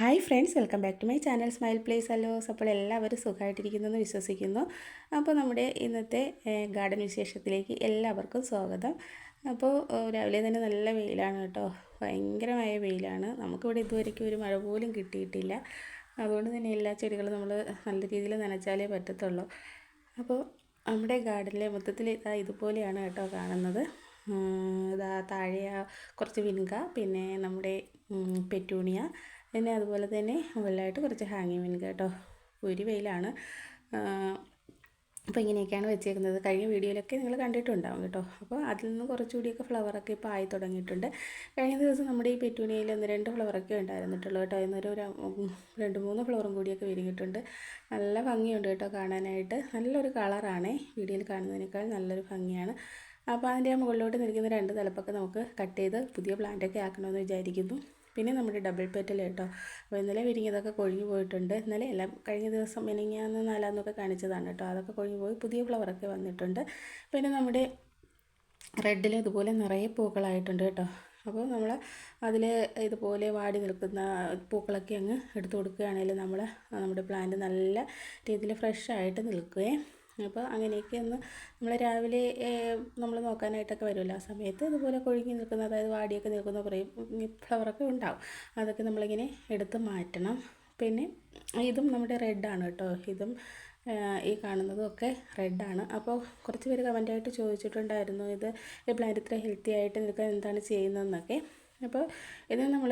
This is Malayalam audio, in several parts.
Hi friends welcome back to my channel. Smile place അല്ലോസ് അപ്പോൾ എല്ലാവരും സുഖമായിട്ടിരിക്കുന്നെന്ന് വിശ്വസിക്കുന്നു. അപ്പോൾ നമ്മുടെ ഇന്നത്തെ ഗാർഡൻ വിശേഷത്തിലേക്ക് എല്ലാവർക്കും സ്വാഗതം. അപ്പോൾ രാവിലെ തന്നെ നല്ല വെയിലാണ് കേട്ടോ. ഭയങ്കരമായ വെയിലാണ്. നമുക്കിവിടെ ഇതുവരെയ്ക്കും ഒരു മഴ പോലും കിട്ടിയിട്ടില്ല. അതുകൊണ്ട് തന്നെ എല്ലാ ചെടികളും നമ്മൾ നല്ല രീതിയിൽ നനച്ചാലേ പറ്റത്തുള്ളൂ. അപ്പോൾ നമ്മുടെ ഗാർഡനിലെ മൊത്തത്തിൽ ഇതാ ഇതുപോലെയാണ് കേട്ടോ കാണുന്നത്. ഇതാ താഴെ കുറച്ച് വിൻക പിന്നെ നമ്മുടെ പെറ്റൂണിയ പിന്നെ അതുപോലെ തന്നെ മുകളിലായിട്ട് കുറച്ച് ഹാങ്ങിങ് വിൻ കേട്ടോ. ഒരു വെയിലാണ്. അപ്പോൾ ഇങ്ങനെയൊക്കെയാണ് വെച്ചേക്കുന്നത്. കഴിഞ്ഞ വീഡിയോയിലൊക്കെ നിങ്ങൾ കണ്ടിട്ടുണ്ടാവും കേട്ടോ. അപ്പോൾ അതിൽ നിന്ന് കുറച്ചുകൂടിയൊക്കെ ഫ്ലവറൊക്കെ ഇപ്പോൾ ആയി തുടങ്ങിയിട്ടുണ്ട്. കഴിഞ്ഞ ദിവസം നമ്മുടെ ഈ പെറ്റൂണിയയിൽ ഒന്ന് രണ്ട് ഫ്ലവറൊക്കെ ഉണ്ടായിരുന്നിട്ടുള്ളൂ കേട്ടോ. ഇന്നൊരു രണ്ട് മൂന്ന് ഫ്ലവറും കൂടിയൊക്കെ വിരിഞ്ഞിട്ടുണ്ട്. നല്ല ഭംഗിയുണ്ട് കേട്ടോ കാണാനായിട്ട്. നല്ലൊരു കളറാണേ വീഡിയോയിൽ കാണുന്നതിനേക്കാൾ നല്ലൊരു ഭംഗിയാണ്. അപ്പോൾ അതിന്റെ മുകളിലോട്ട് നിൽക്കുന്ന രണ്ട് തലപ്പൊക്കെ നമുക്ക് കട്ട് ചെയ്ത് പുതിയ പ്ലാന്റൊക്കെ ആക്കണമെന്ന് വിചാരിക്കുന്നു. പിന്നെ നമ്മുടെ ഡബിൾ പെറ്റൽ കേട്ടോ. അപ്പോൾ ഇന്നലെ വിരിഞ്ഞതൊക്കെ കൊഴിഞ്ഞു പോയിട്ടുണ്ട്. ഇന്നലെ എല്ലാം കഴിഞ്ഞ ദിവസം മിനിങ്ങാന്ന് നാലാന്നൊക്കെ കാണിച്ചതാണ് കേട്ടോ. അതൊക്കെ കൊഴിഞ്ഞു പോയി പുതിയ ഫ്ലവറൊക്കെ വന്നിട്ടുണ്ട്. പിന്നെ നമ്മുടെ റെഡിൽ ഇതുപോലെ നിറയെ പൂക്കളായിട്ടുണ്ട് കേട്ടോ. അപ്പോൾ നമ്മൾ അതിൽ ഇതുപോലെ വാടി നിൽക്കുന്ന പൂക്കളൊക്കെ അങ്ങ് എടുത്തു കൊടുക്കുകയാണെങ്കിൽ നമ്മൾ നമ്മുടെ പ്ലാന്റ് നല്ല രീതിയിൽ ഫ്രഷ് ആയിട്ട് നിൽക്കുകയും അപ്പോൾ അങ്ങനെയൊക്കെ ഒന്ന് നമ്മൾ രാവിലെ നമ്മൾ നോക്കാനായിട്ടൊക്കെ വരുമല്ലോ. ആ സമയത്ത് ഇതുപോലെ കൊഴുങ്ങി നിൽക്കുന്ന അതായത് വാടിയൊക്കെ നിൽക്കുന്ന കുറേ ഫ്ലവറൊക്കെ ഉണ്ടാവും. അതൊക്കെ നമ്മളിങ്ങനെ എടുത്ത് മാറ്റണം. പിന്നെ ഇതും നമ്മുടെ റെഡാണ് കേട്ടോ. ഇതും ഈ കാണുന്നതും ഒക്കെ റെഡാണ് അപ്പോൾ കുറച്ച് പേര് കമന്റായിട്ട് ചോദിച്ചിട്ടുണ്ടായിരുന്നു ഇത് ഈ പ്ലാന്റ് ഇത്ര ഹെൽത്തി ആയിട്ട് നിൽക്കാൻ എന്താണ് ചെയ്യുന്നതെന്നൊക്കെ. അപ്പോൾ ഇത് നമ്മൾ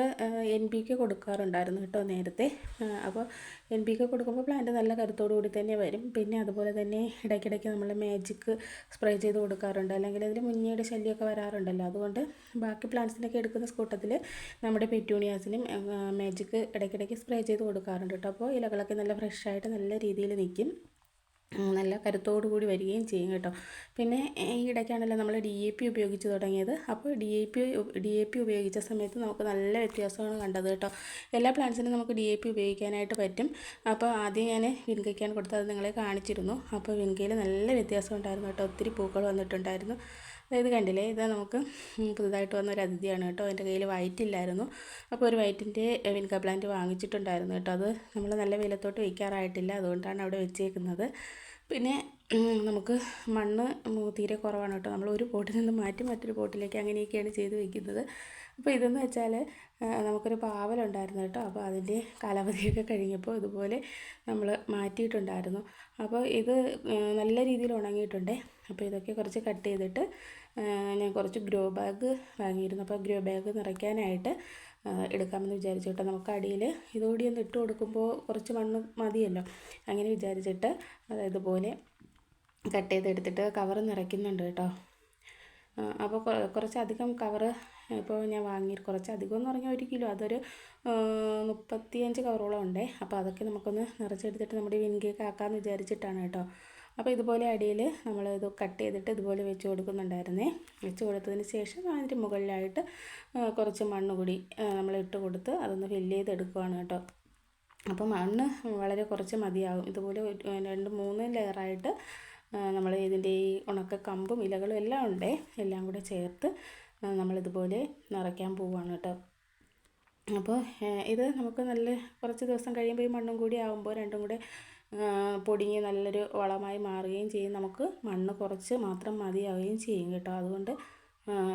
എൻ പി കെ കൊടുക്കാറുണ്ടായിരുന്നു കേട്ടോ നേരത്തെ. അപ്പോൾ എൻ പി കെ കൊടുക്കുമ്പോൾ പ്ലാന്റ് നല്ല കരുത്തോടു കൂടി തന്നെ വരും. പിന്നെ അതുപോലെ തന്നെ ഇടയ്ക്കിടയ്ക്ക് നമ്മൾ മാജിക് സ്പ്രേ ചെയ്ത് കൊടുക്കാറുണ്ട്. അല്ലെങ്കിൽ അതിൽ മുന്നേയുടെ ശല്യമൊക്കെ വരാറുണ്ടല്ലോ. അതുകൊണ്ട് ബാക്കി പ്ലാന്റ്സിനൊക്കെ എടുക്കുന്ന കൂട്ടത്തിൽ നമ്മുടെ പെറ്റൂണിയാസിനും മാജിക് ഇടയ്ക്കിടയ്ക്ക് സ്പ്രേ ചെയ്ത് കൊടുക്കാറുണ്ട് കേട്ടോ. അപ്പോൾ ഇലകളൊക്കെ നല്ല ഫ്രഷായിട്ട് നല്ല രീതിയിൽ നിൽക്കും. നല്ല കരുത്തോടു കൂടി വരികയും ചെയ്യും കേട്ടോ. പിന്നെ ഈ ഇടയ്ക്കാണല്ലോ നമ്മൾ ഡി എ പി ഉപയോഗിച്ച് തുടങ്ങിയത്. അപ്പോൾ D A P D A P ഉപയോഗിച്ച സമയത്ത് നമുക്ക് നല്ല വ്യത്യാസമാണ് കണ്ടത് കേട്ടോ. എല്ലാ പ്ലാന്റ്സിനും നമുക്ക് ഡി എ പി ഉപയോഗിക്കാനായിട്ട് പറ്റും. അപ്പോൾ ആദ്യം ഞാൻ വിൻകയ്ക്കാൻ കൊടുത്തത് നിങ്ങളെ കാണിച്ചിരുന്നു. അപ്പോൾ വിൻകയിൽ നല്ല വ്യത്യാസം ഉണ്ടായിരുന്നു കേട്ടോ. ഒത്തിരി പൂക്കൾ വന്നിട്ടുണ്ടായിരുന്നു. അതായത് കണ്ടില്ലേ ഇത് നമുക്ക് പുതുതായിട്ട് വന്ന ഒരു അതിഥിയാണ് കേട്ടോ. എന്റെ കയ്യിൽ വൈറ്റ് ഇല്ലായിരുന്നു. അപ്പോൾ ഒരു വൈറ്റിന്റെ വിൻക പ്ലാന്റ് വാങ്ങിച്ചിട്ടുണ്ടായിരുന്നു കേട്ടോ. അത് നമ്മൾ നല്ല വെയിലത്തോട്ട് വയ്ക്കാറായിട്ടില്ല. അതുകൊണ്ടാണ് അവിടെ വെച്ചേക്കുന്നത്. പിന്നെ നമുക്ക് മണ്ണ് തീരെ കുറവാണ് കേട്ടോ. നമ്മൾ ഒരു പോട്ടിൽ നിന്ന് മാറ്റി മറ്റൊരു പോട്ടിലേക്ക് അങ്ങനെയൊക്കെയാണ് ചെയ്ത് വെക്കുന്നത്. അപ്പോൾ ഇതെന്ന് വെച്ചാൽ നമുക്കൊരു പാവലുണ്ടായിരുന്നു കേട്ടോ. അപ്പോൾ അതിന്റെ കാലാവധിയൊക്കെ കഴിഞ്ഞപ്പോൾ ഇതുപോലെ നമ്മൾ മാറ്റിയിട്ടുണ്ടായിരുന്നു. അപ്പോൾ ഇത് നല്ല രീതിയിൽ ഉണങ്ങിയിട്ടുണ്ടേ. അപ്പോൾ ഇതൊക്കെ കുറച്ച് കട്ട് ചെയ്തിട്ട് ഞാൻ കുറച്ച് ഗ്രോ ബാഗ് വാങ്ങിയിരുന്നു. അപ്പോൾ ഗ്രോ ബാഗ് നിറയ്ക്കാനായിട്ട് എടുക്കാമെന്ന് വിചാരിച്ചു കേട്ടോ നമുക്ക് അടിയിൽ ഇതുകൂടി ഒന്ന് ഇട്ട് കൊടുക്കുമ്പോൾ കുറച്ച് മണ്ണ് മതിയല്ലോ. അങ്ങനെ വിചാരിച്ചിട്ട് അതായത് പോലെ കട്ട് ചെയ്തെടുത്തിട്ട് കവർ നിറയ്ക്കുന്നുണ്ട് കേട്ടോ. അപ്പോൾ കുറച്ചധികം കവറ് ഇപ്പോൾ ഞാൻ വാങ്ങി കുറച്ച് അധികം എന്ന് പറഞ്ഞാൽ ഒരു കിലോ അതൊരു മുപ്പത്തിയഞ്ച് കവറോളം ഉണ്ടേ. അപ്പോൾ അതൊക്കെ നമുക്കൊന്ന് നിറച്ചെടുത്തിട്ട് നമ്മുടെ വിൻകേക്ക് ആക്കാമെന്ന് വിചാരിച്ചിട്ടാണ് കേട്ടോ. അപ്പോൾ ഇതുപോലെ അടിയിൽ നമ്മൾ ഇത് കട്ട് ചെയ്തിട്ട് ഇതുപോലെ വെച്ച് കൊടുക്കുന്നുണ്ടായിരുന്നേ. വെച്ച് കൊടുത്തതിന് ശേഷം അതിന്റെ മുകളിലായിട്ട് കുറച്ച് മണ്ണ് കൂടി നമ്മൾ ഇട്ട് കൊടുത്ത് അതൊന്ന് ഫില്ല് ചെയ്തെടുക്കുവാണ് കേട്ടോ. അപ്പോൾ മണ്ണ് വളരെ കുറച്ച് മതിയാകും. ഇതുപോലെ രണ്ട് മൂന്ന് ലെയറായിട്ട് നമ്മൾ ഇതിന്റെ ഈ ഉണക്ക കമ്പും ഇലകളും എല്ലാം ഉണ്ടേ എല്ലാം കൂടെ ചേർത്ത് നമ്മളിതുപോലെ നിറയ്ക്കാൻ പോവുകയാണ് കേട്ടോ. അപ്പോൾ ഇത് നമുക്ക് നല്ല കുറച്ച് ദിവസം കഴിയുമ്പോൾ ഈ മണ്ണും കൂടി ആകുമ്പോൾ രണ്ടും കൂടെ പൊടിഞ്ഞ് നല്ലൊരു വളമായി മാറുകയും ചെയ്യും. നമുക്ക് മണ്ണ് കുറച്ച് മാത്രം മതിയാവുകയും ചെയ്യും കേട്ടോ. അതുകൊണ്ട്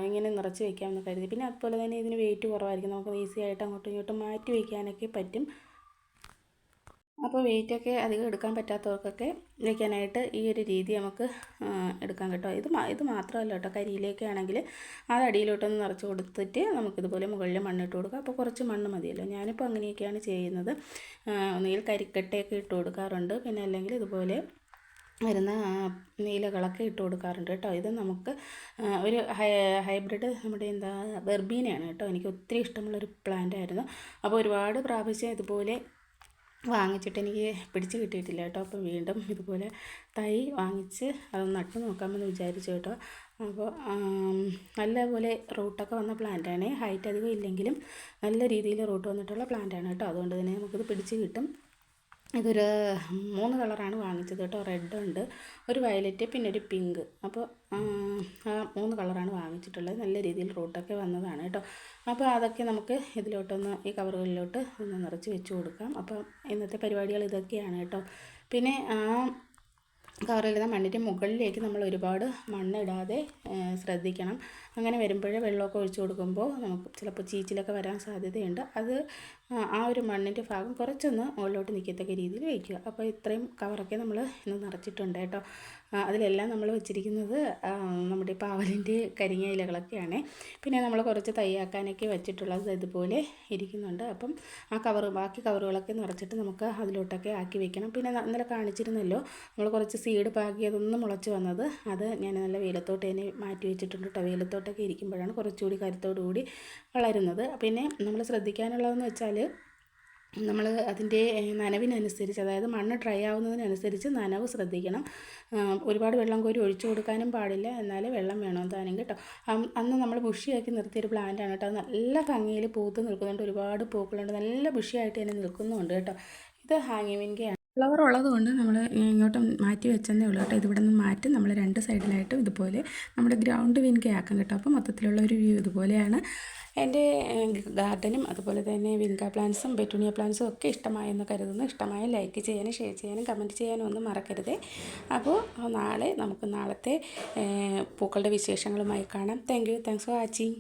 ഇങ്ങനെ നിറച്ച് വയ്ക്കാമെന്ന് കരുതി. പിന്നെ അതുപോലെ തന്നെ ഇതിന് വെയിറ്റ് കുറവായിരിക്കും. നമുക്ക് ഈസി ആയിട്ട് അങ്ങോട്ടും ഇങ്ങോട്ടും മാറ്റി വയ്ക്കാനൊക്കെ പറ്റും. അപ്പോൾ വെയിറ്റൊക്കെ അധികം എടുക്കാൻ പറ്റാത്തവർക്കൊക്കെ വയ്ക്കാനായിട്ട് ഈ ഒരു രീതി നമുക്ക് എടുക്കാൻ കേട്ടോ. ഇത് ഇത് മാത്രമല്ല കേട്ടോ. കരിയിലേക്ക് ആണെങ്കിൽ അത് അടിയിലോട്ടൊന്ന് നിറച്ച് കൊടുത്തിട്ട് നമുക്കിതുപോലെ മുകളിൽ മണ്ണിട്ട് കൊടുക്കുക അപ്പോൾ കുറച്ച് മണ്ണ് മതിയല്ലോ. ഞാനിപ്പോൾ അങ്ങനെയൊക്കെയാണ് ചെയ്യുന്നത്. ഒന്നുകിൽ കരിക്കട്ടയൊക്കെ ഇട്ട് കൊടുക്കാറുണ്ട്. പിന്നെ അല്ലെങ്കിൽ ഇതുപോലെ വരുന്ന നീലകളൊക്കെ ഇട്ട് കൊടുക്കാറുണ്ട് കേട്ടോ. ഇത് നമുക്ക് ഒരു ഹൈബ്രിഡ് നമ്മുടെ എന്താ ബെർബീനയാണ് കേട്ടോ. എനിക്ക് ഒത്തിരി ഇഷ്ടമുള്ളൊരു പ്ലാന്റ് ആയിരുന്നു. അപ്പോൾ ഒരുപാട് പ്രാവശ്യം ഇതുപോലെ വാങ്ങിച്ചിട്ട് എനിക്ക് പിടിച്ച് കിട്ടിയിട്ടില്ല കേട്ടോ. അപ്പോൾ വീണ്ടും ഇതുപോലെ തൈ വാങ്ങിച്ച് അതൊന്ന് നട്ട് നോക്കാമെന്ന് വിചാരിച്ചു കേട്ടോ. അപ്പോൾ നല്ലപോലെ റൂട്ടൊക്കെ വന്ന പ്ലാന്റാണ് ഹൈറ്റ് അധികം ഇല്ലെങ്കിലും നല്ല രീതിയിൽ റൂട്ട് വന്നിട്ടുള്ള പ്ലാന്റാണ് കേട്ടോ. അതുകൊണ്ട് തന്നെ നമുക്കിത് പിടിച്ച് കിട്ടും. ഇതൊരു മൂന്ന് കളറാണ് വാങ്ങിച്ചത് കേട്ടോ. റെഡ് ഉണ്ട് ഒരു വയലറ്റ് പിന്നെ ഒരു പിങ്ക് അപ്പോൾ ആ മൂന്ന് കളറാണ് വാങ്ങിച്ചിട്ടുള്ളത്. നല്ല രീതിയിൽ റൂട്ടൊക്കെ വന്നതാണ് കേട്ടോ. അപ്പോൾ അതൊക്കെ നമുക്ക് ഇതിലോട്ടൊന്ന് ഈ കവറുകളിലോട്ട് ഒന്ന് നിറച്ച് വെച്ച് കൊടുക്കാം. അപ്പോൾ ഇന്നത്തെ പരിപാടികൾ ഇതൊക്കെയാണ് കേട്ടോ. പിന്നെ ആ കവറിലിരുന്ന മണ്ണിന്റെ മുകളിലേക്ക് നമ്മൾ ഒരുപാട് മണ്ണിടാതെ ശ്രദ്ധിക്കണം. അങ്ങനെ വരുമ്പോഴേ വെള്ളമൊക്കെ ഒഴിച്ചു കൊടുക്കുമ്പോൾ നമുക്ക് ചിലപ്പോൾ ചീച്ചിലൊക്കെ വരാൻ സാധ്യതയുണ്ട്. അത് ആ ഒരു മണ്ണിന്റെ ഭാഗം കുറച്ചൊന്ന് മുകളിലോട്ട് നിൽക്കത്തക്ക രീതിയിൽ വയ്ക്കുക. അപ്പോൾ ഇത്രയും കവറൊക്കെ നമ്മൾ ഇന്ന് നിറച്ചിട്ടുണ്ട് കേട്ടോ. അതിലെല്ലാം നമ്മൾ വെച്ചിരിക്കുന്നത് നമ്മുടെ പാവലിന്റെ കരിങ്ങ ഇലകളൊക്കെയാണ്. പിന്നെ നമ്മൾ കുറച്ച് തയ്യാക്കാനൊക്കെ വെച്ചിട്ടുള്ളത് ഇതുപോലെ ഇരിക്കുന്നുണ്ട്. അപ്പം ആ കവർ ബാക്കി കവറുകളൊക്കെ നിറച്ചിട്ട് നമുക്ക് അതിലോട്ടൊക്കെ ആക്കി വെക്കണം. പിന്നെ ഇന്നലെ കാണിച്ചിരുന്നല്ലോ നമ്മൾ കുറച്ച് സീഡ് പാകിയതൊന്നും മുളച്ച് വന്നത്. അത് ഞാൻ നല്ല വെയിലത്തോട്ട് തന്നെ മാറ്റി വെച്ചിട്ടുണ്ട് കേട്ടോ. വെയിലത്തോട്ടൊക്കെ ഇരിക്കുമ്പോഴാണ് കുറച്ചുകൂടി കരുത്തോടു കൂടി വളരുന്നത്. പിന്നെ നമ്മൾ ശ്രദ്ധിക്കാനുള്ളതെന്ന് വെച്ചാൽ നമ്മൾ അതിന്റെ നനവിനനുസരിച്ച് അതായത് മണ്ണ് ഡ്രൈ ആവുന്നതിനനുസരിച്ച് നനവ് ശ്രദ്ധിക്കണം. ഒരുപാട് വെള്ളം കോരി ഒഴിച്ചു കൊടുക്കാനും പാടില്ല. എന്നാലേ വെള്ളം വേണം താനും കേട്ടോ. അന്ന് നമ്മൾ ബുഷിയാക്കി നിർത്തിയൊരു പ്ലാന്റാണ് കേട്ടോ. നല്ല ഭംഗിയിൽ പൂത്ത് നിൽക്കുന്നുണ്ട്. ഒരുപാട് പൂക്കളുണ്ട്. നല്ല ബുഷിയായിട്ട് തന്നെ നിൽക്കുന്നുണ്ട് കേട്ടോ. ഇത് ഹാങ്ങിങ് വിൻകയാണ് ഫ്ലവർ ഉള്ളതുകൊണ്ട് നമ്മൾ ഇങ്ങോട്ട് മാറ്റി വെച്ചതേ ഉള്ളൂ കേട്ടോ. ഇതിവിടെ നിന്ന് മാറ്റി നമ്മൾ രണ്ട് സൈഡിലായിട്ടും ഇതുപോലെ നമ്മുടെ ഗ്രൗണ്ട് വിൻകെ ആക്കാം കേട്ടോ. അപ്പോൾ മൊത്തത്തിലുള്ള ഒരു വ്യൂ ഇതുപോലെയാണ്. എന്റെ ഗാർഡനും അതുപോലെ തന്നെ വിങ്ക പ്ലാന്റ്സും പെറ്റൂണിയ പ്ലാന്റ്സും ഒക്കെ ഇഷ്ടമായെന്ന് കരുതുന്നു. ഇഷ്ടമായ ലൈക്ക് ചെയ്യാനും ഷെയർ ചെയ്യാനും കമന്റ് ചെയ്യാനും ഒന്നും മറക്കരുതേ. അപ്പോൾ നാളെ നമുക്ക് നാളത്തെ പൂക്കളുടെ വിശേഷങ്ങളുമായി കാണാം. Thank you. Thanks for watching.